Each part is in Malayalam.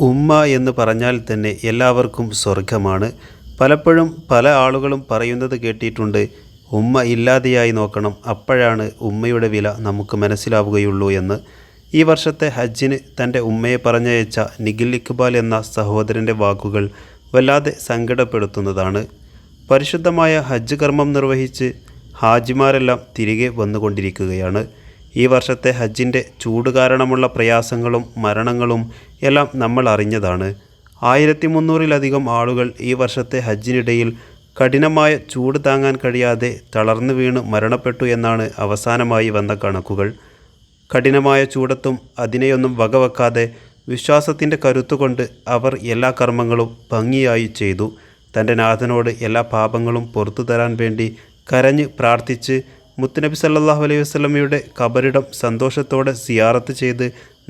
ഉമ്മ എന്ന് പറഞ്ഞാൽ തന്നെ എല്ലാവർക്കും സ്വർഗമാണ് പലപ്പോഴും പല ആളുകളും പറയുന്നത് കേട്ടിട്ടുണ്ട് ഉമ്മ ഇല്ലാതെയായി നോക്കണം അപ്പോഴാണ് ഉമ്മയുടെ വില നമുക്ക് മനസ്സിലാവുകയുള്ളൂ എന്ന്. ഈ വർഷത്തെ ഹജ്ജിന് തന്റെ ഉമ്മയെ പറഞ്ഞയച്ച നിഖിൽ ഇക്ബാൽ എന്ന സഹോദരന്റെ വാക്കുകൾ വല്ലാതെ സങ്കടപ്പെടുത്തുന്നതാണ്. പരിശുദ്ധമായ ഹജ്ജ് കർമ്മം നിർവഹിച്ച് ഹാജിമാരെല്ലാം തിരികെ വന്നുകൊണ്ടിരിക്കുകയാണ്. ഈ വർഷത്തെ ഹജ്ജിന്റെ ചൂട് കാരണമുള്ള പ്രയാസങ്ങളും മരണങ്ങളും എല്ലാം നമ്മൾ അറിഞ്ഞതാണ്. ആയിരത്തി മുന്നൂറിലധികം ആളുകൾ ഈ വർഷത്തെ ഹജ്ജിനിടയിൽ കഠിനമായ ചൂട് താങ്ങാൻ കഴിയാതെ തളർന്നു വീണ് മരണപ്പെട്ടു എന്നാണ് അവസാനമായി വന്ന കണക്കുകൾ. കഠിനമായ ചൂടത്തും അതിനെയൊന്നും വകവെക്കാതെ വിശ്വാസത്തിന്റെ കരുത്തുകൊണ്ട് അവർ എല്ലാ കർമ്മങ്ങളും ഭംഗിയായി ചെയ്തു. തന്റെ നാഥനോട് എല്ലാ പാപങ്ങളും പുറത്തു തരാൻ വേണ്ടി കരഞ്ഞ് പ്രാർത്ഥിച്ച് മുത്തുനബി സല്ലാഹു അലൈഹി വസല്ലമയുടെ കബറിടം സന്തോഷത്തോടെ സിയാറത്ത് ചെയ്ത്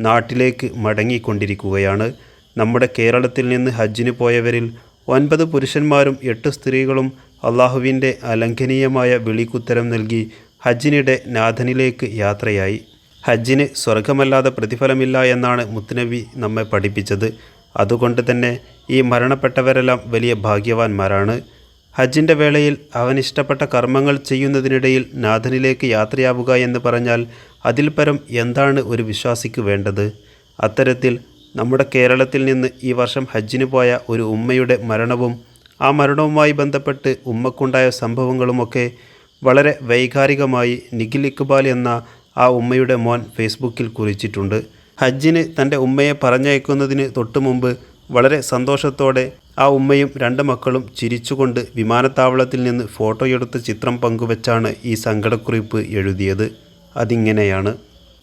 നാട്ടിലേക്ക് മടങ്ങിക്കൊണ്ടിരിക്കുകയാണ്. നമ്മുടെ കേരളത്തിൽ നിന്ന് ഹജ്ജിന് പോയവരിൽ ഒൻപത് പുരുഷന്മാരും എട്ട് സ്ത്രീകളും അള്ളാഹുവിന്റെ അലംഘനീയമായ വിളിക്കുത്തരം നൽകി ഹജ്ജിനിടെ നാഥനിലേക്ക് യാത്രയായി. ഹജ്ജിന് സ്വർഗമല്ലാതെ പ്രതിഫലമില്ല എന്നാണ് മുത്തുനബി നമ്മെ പഠിപ്പിച്ചത്. അതുകൊണ്ട് തന്നെ ഈ മരണപ്പെട്ടവരെല്ലാം വലിയ ഭാഗ്യവാന്മാരാണ്. ഹജ്ജിന്റെ വേളയിൽ അവൻ ഇഷ്ടപ്പെട്ട കർമ്മങ്ങൾ ചെയ്യുന്നതിനിടയിൽ നാഥനിലേക്ക് യാത്രയാവുക എന്ന് പറഞ്ഞാൽ അതിൽ പരം എന്താണ് ഒരു വിശ്വാസിക്ക് വേണ്ടത്? അത്തരത്തിൽ നമ്മുടെ കേരളത്തിൽ നിന്ന് ഈ വർഷം ഹജ്ജിന് പോയ ഒരു ഉമ്മയുടെ മരണവും ആ മരണവുമായി ബന്ധപ്പെട്ട് ഉമ്മക്കുണ്ടായ സംഭവങ്ങളുമൊക്കെ വളരെ വൈകാരികമായി നിഖിൽ ഇക്ബാൽ എന്ന ആ ഉമ്മയുടെ മോൻ ഫേസ്ബുക്കിൽ കുറിച്ചിട്ടുണ്ട്. ഹജ്ജിന് തന്റെ ഉമ്മയെ പറഞ്ഞയക്കുന്നതിന് തൊട്ടു മുമ്പ് വളരെ സന്തോഷത്തോടെ ആ ഉമ്മയും രണ്ട് മക്കളും ചിരിച്ചുകൊണ്ട് വിമാനത്താവളത്തിൽ നിന്ന് ഫോട്ടോയെടുത്ത ചിത്രം പങ്കുവച്ചാണ് ഈ സങ്കടക്കുറിപ്പ് എഴുതിയത്. അതിങ്ങനെയാണ്.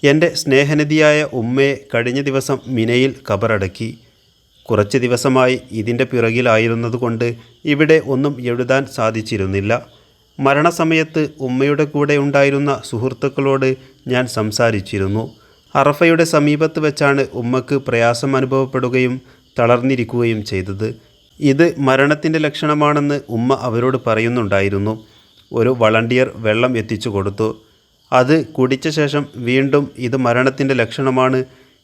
എന്റെ സ്നേഹനിധിയായ ഉമ്മയെ കഴിഞ്ഞ ദിവസം മിനയിൽ കബറടക്കി. കുറച്ച് ദിവസമായി ഇതിന്റെ പിറകിലായിരുന്നതുകൊണ്ട് ഇവിടെ ഒന്നും എഴുതാൻ സാധിച്ചിരുന്നില്ല. മരണസമയത്ത് ഉമ്മയുടെ കൂടെ ഉണ്ടായിരുന്ന സുഹൃത്തുക്കളോട് ഞാൻ സംസാരിച്ചിരുന്നു. അറഫയുടെ സമീപത്ത് വെച്ചാണ് ഉമ്മക്ക് പ്രയാസം അനുഭവപ്പെടുകയും തളർന്നിരിക്കുകയും ചെയ്തത്. ഇത് മരണത്തിന്റെ ലക്ഷണമാണെന്ന് ഉമ്മ അവരോട് പറയുന്നുണ്ടായിരുന്നു. ഒരു വളണ്ടിയർ വെള്ളം എത്തിച്ചു കൊടുത്തു. അത് കുടിച്ച ശേഷം വീണ്ടും ഇത് മരണത്തിന്റെ ലക്ഷണമാണ്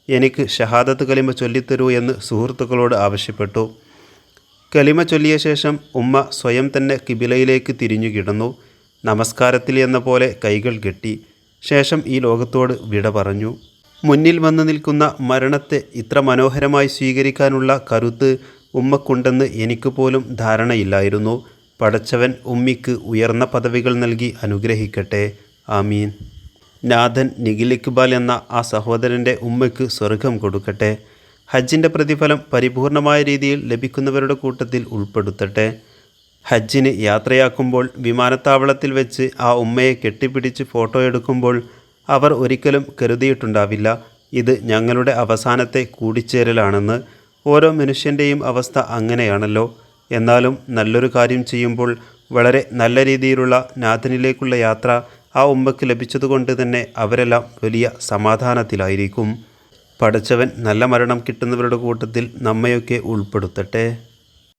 എനിക്ക് ഷഹാദത്ത് കലിമ ചൊല്ലിത്തരൂ എന്ന് സുഹൃത്തുക്കളോട് ആവശ്യപ്പെട്ടു. കലിമ ചൊല്ലിയ ശേഷം ഉമ്മ സ്വയം തന്നെ കിബിലയിലേക്ക് തിരിഞ്ഞു കിടന്നു. നമസ്കാരത്തിൽ എന്ന പോലെ കൈകൾ കെട്ടി. ശേഷം ഈ ലോകത്തോട് വിട പറഞ്ഞു. മുന്നിൽ വന്നു നിൽക്കുന്ന മരണത്തെ ഇത്ര മനോഹരമായി സ്വീകരിക്കാനുള്ള കരുത്ത് ഉമ്മക്കുണ്ടെന്ന് എനിക്ക് പോലും ധാരണയില്ലായിരുന്നു. പടച്ചവൻ ഉമ്മിക്ക് ഉയർന്ന പദവികൾ നൽകി അനുഗ്രഹിക്കട്ടെ. ആമീൻ. നാഥൻ നിഖിൽ ഇക്ബാൽ എന്ന ആ സഹോദരന്റെ ഉമ്മയ്ക്ക് സ്വർഗം കൊടുക്കട്ടെ. ഹജ്ജിന്റെ പ്രതിഫലം പരിപൂർണമായ രീതിയിൽ ലഭിക്കുന്നവരുടെ കൂട്ടത്തിൽ ഉൾപ്പെടുത്തട്ടെ. ഹജ്ജിന് യാത്രയാക്കുമ്പോൾ വിമാനത്താവളത്തിൽ വെച്ച് ആ ഉമ്മയെ കെട്ടിപ്പിടിച്ച് ഫോട്ടോ എടുക്കുമ്പോൾ അവർ ഒരിക്കലും കരുതിയിട്ടുണ്ടാവില്ല. ഇത് ഞങ്ങളുടെ അവസാനത്തെ കൂടിച്ചേരലാണെന്ന് ഓരോ മനുഷ്യന്റെയും അവസ്ഥ അങ്ങനെയാണല്ലോ. എന്നാലും നല്ലൊരു കാര്യം ചെയ്യുമ്പോൾ വളരെ നല്ല രീതിയിലുള്ള നാഥനിലേക്കുള്ള യാത്ര ആ ഉമ്മക്ക് ലഭിച്ചതുകൊണ്ട് തന്നെ അവരെല്ലാം വലിയ സമാധാനത്തിലായിരിക്കും. പഠിച്ചവൻ നല്ല മരണം കിട്ടുന്നവരുടെ കൂട്ടത്തിൽ നമ്മയൊക്കെ ഉൾപ്പെടുത്തട്ടെ.